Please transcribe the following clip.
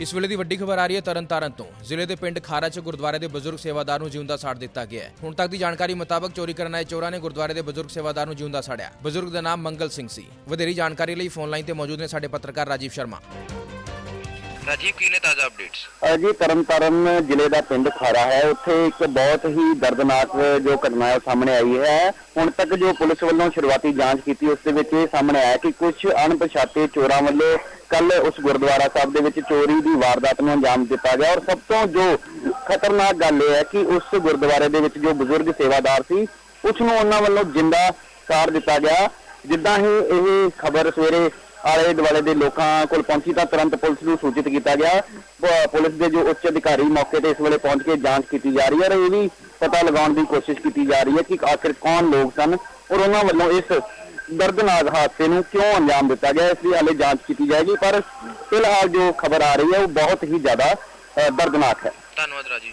ਇਸ ਵੇਲੇ ਦੀ ਵੱਡੀ ਖਬਰ ਆ ਰਹੀ ਹੈ ਤਰਨਤਾਰਨ ਤੋਂ। ਜ਼ਿਲ੍ਹੇ ਦੇ ਪਿੰਡ ਖਾਰਾ 'ਚ ਗੁਰਦੁਆਰੇ ਦੇ ਬਜ਼ੁਰਗ ਸੇਵਾਦਾਰ ਨੂੰ ਜਿਉਂਦਾ ਸਾੜ ਦਿੱਤਾ ਗਿਆ ਹੈ। ਹੁਣ ਤੱਕ ਦੀ ਜਾਣਕਾਰੀ ਮੁਤਾਬਕ ਚੋਰੀ ਕਰਨ ਆਏ ਚੋਰਾਂ ਨੇ ਗੁਰਦੁਆਰੇ ਦੇ ਬਜ਼ੁਰਗ ਸੇਵਾਦਾਰ ਨੂੰ ਜਿਉਂਦਾ ਸਾੜਿਆ। ਬਜ਼ੁਰਗ ਦਾ ਨਾਮ ਮੰਗਲ ਸਿੰਘ ਸੀ। ਵਧੇਰੀ ਜਾਣਕਾਰੀ ਲਈ ਫੋਨ ਲਾਈਨ ਤੇ ਮੌਜੂਦ ਨੇ ਸਾਡੇ ਪੱਤਰਕਾਰ ਰਾਜੀਵ ਸ਼ਰਮਾ। ਰਾਜੀਵ ਕੀ ਨੇ ਤਾਜ਼ਾ ਅਪਡੇਟਸ ਜੀ ਤਰਨਤਾਰਨ ਜ਼ਿਲ੍ਹੇ ਦਾ ਪਿੰਡ ਖਾਰਾ ਹੈ। ਉੱਥੇ ਇੱਕ ਬਹੁਤ ਹੀ ਦਰਦਨਾਕ ਜੋ ਘਟਨਾ ਹੈ ਸਾਹਮਣੇ ਆਈ ਹੈ। ਹੁਣ ਤੱਕ ਜੋ ਪੁਲਿਸ ਵੱਲੋਂ ਸ਼ੁਰੂਆਤੀ ਜਾਂਚ ਕੀਤੀ ਉਸ ਦੇ ਵਿੱਚ ਇਹ ਸਾਹਮਣੇ ਆਇਆ ਕਿ ਕੁਝ ਅਣਪਛਾਤੇ ਚੋਰਾਂ ਵੱਲੋਂ ਕੱਲ ਉਸ ਗੁਰਦੁਆਰਾ ਸਾਹਿਬ ਦੇ ਵਿੱਚ ਚੋਰੀ ਦੀ ਵਾਰਦਾਤ ਨੂੰ ਅੰਜਾਮ ਦਿੱਤਾ ਗਿਆ ਔਰ ਸਭ ਤੋਂ ਜੋ ਖਤਰਨਾਕ ਗੱਲ ਇਹ ਹੈ ਕਿ ਉਸ ਗੁਰਦੁਆਰੇ ਦੇ ਵਿੱਚ ਜੋ ਬਜ਼ੁਰਗ ਸੇਵਾਦਾਰ ਸੀ ਉਸ ਨੂੰ ਉਹਨਾਂ ਵੱਲੋਂ ਜਿੰਦਾ ਸਾੜ ਦਿੱਤਾ ਗਿਆ। ਜਿੱਦਾਂ ਹੀ ਇਹ ਖਬਰ ਸਵੇਰੇ ਆਲੇ ਦੁਆਲੇ ਦੇ ਲੋਕਾਂ ਕੋਲ ਪਹੁੰਚੀ ਤਾਂ ਤੁਰੰਤ ਪੁਲਿਸ ਨੂੰ ਸੂਚਿਤ ਕੀਤਾ ਗਿਆ। ਪੁਲਿਸ ਦੇ ਜੋ ਉੱਚ ਅਧਿਕਾਰੀ ਮੌਕੇ ਤੇ ਇਸ ਵੇਲੇ ਪਹੁੰਚ ਕੇ ਜਾਂਚ ਕੀਤੀ ਜਾ ਰਹੀ ਹੈ ਔਰ ਇਹ ਵੀ ਪਤਾ ਲਗਾਉਣ ਦੀ ਕੋਸ਼ਿਸ਼ ਕੀਤੀ ਜਾ ਰਹੀ ਹੈ ਕਿ ਆਖਿਰ ਕੌਣ ਲੋਕ ਸਨ ਔਰ ਉਹਨਾਂ ਵੱਲੋਂ ਇਸ ਦਰਦਨਾਕ ਹਾਦਸੇ ਨੂੰ ਕਿਉਂ ਅੰਜਾਮ ਦਿੱਤਾ ਗਿਆ, ਇਸ ਦੀ ਹਾਲੇ ਜਾਂਚ ਕੀਤੀ ਜਾਏਗੀ, ਪਰ ਫਿਲਹਾਲ ਜੋ ਖਬਰ ਆ ਰਹੀ ਹੈ, ਉਹ ਬਹੁਤ ਹੀ ਜ਼ਿਆਦਾ ਦਰਦਨਾਕ ਹੈ। ਧੰਨਵਾਦ ਰਾਜੀਵ